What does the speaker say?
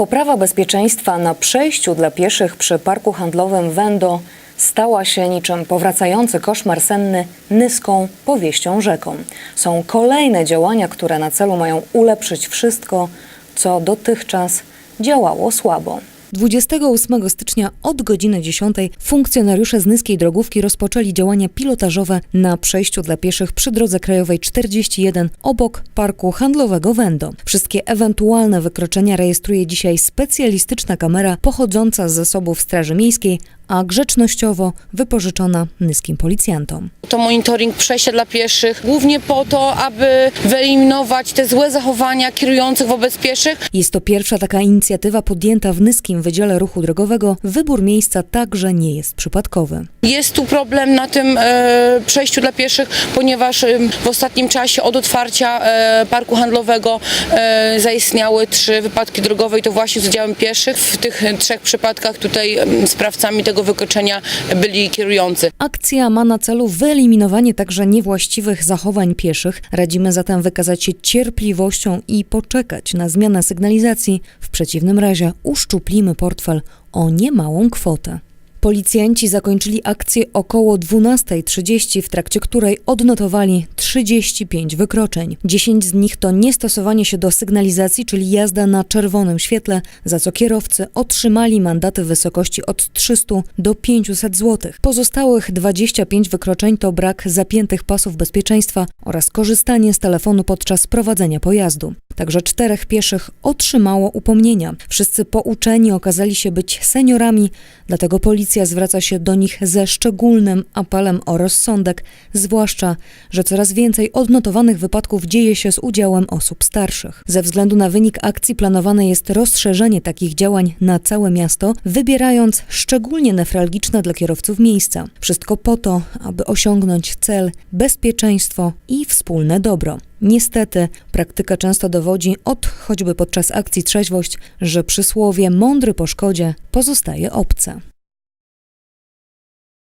Poprawa bezpieczeństwa na przejściu dla pieszych przy parku handlowym Wendo stała się niczym powracający koszmar senny nyską powieścią rzeką. Są kolejne działania, które na celu mają ulepszyć wszystko, co dotychczas działało słabo. 28 stycznia od godziny 10 funkcjonariusze z Nyskiej Drogówki rozpoczęli działania pilotażowe na przejściu dla pieszych przy drodze krajowej 41 obok parku handlowego Wendo. Wszystkie ewentualne wykroczenia rejestruje dzisiaj specjalistyczna kamera pochodząca z zasobów Straży Miejskiej, a grzecznościowo wypożyczona nyskim policjantom. To monitoring przejścia dla pieszych, głównie po to, aby wyeliminować te złe zachowania kierujących wobec pieszych. Jest to pierwsza taka inicjatywa podjęta w Nyskim Wydziale Ruchu Drogowego. Wybór miejsca także nie jest przypadkowy. Jest tu problem na tym e, przejściu dla pieszych, ponieważ e, w ostatnim czasie od otwarcia e, parku handlowego e, zaistniały trzy wypadki drogowe i to właśnie z udziałem pieszych. W tych trzech przypadkach tutaj e, sprawcami tego wykroczenia byli kierujący. Akcja ma na celu wyeliminowanie także niewłaściwych zachowań pieszych. Radzimy zatem wykazać się cierpliwością i poczekać na zmianę sygnalizacji. W przeciwnym razie uszczuplimy portfel o niemałą kwotę. Policjanci zakończyli akcję około 12.30, w trakcie której odnotowali 35 wykroczeń. 10 z nich to niestosowanie się do sygnalizacji, czyli jazda na czerwonym świetle, za co kierowcy otrzymali mandaty w wysokości od 300 do 500 zł. Pozostałych 25 wykroczeń to brak zapiętych pasów bezpieczeństwa oraz korzystanie z telefonu podczas prowadzenia pojazdu. Także czterech pieszych otrzymało upomnienia. Wszyscy pouczeni okazali się być seniorami, dlatego policja zwraca się do nich ze szczególnym apelem o rozsądek, zwłaszcza, że coraz więcej odnotowanych wypadków dzieje się z udziałem osób starszych. Ze względu na wynik akcji planowane jest rozszerzenie takich działań na całe miasto, wybierając szczególnie newralgiczne dla kierowców miejsca. Wszystko po to, aby osiągnąć cel bezpieczeństwo i wspólne dobro. Niestety, praktyka często dowodzi, od choćby podczas akcji trzeźwość, że przysłowie mądry po szkodzie pozostaje obce.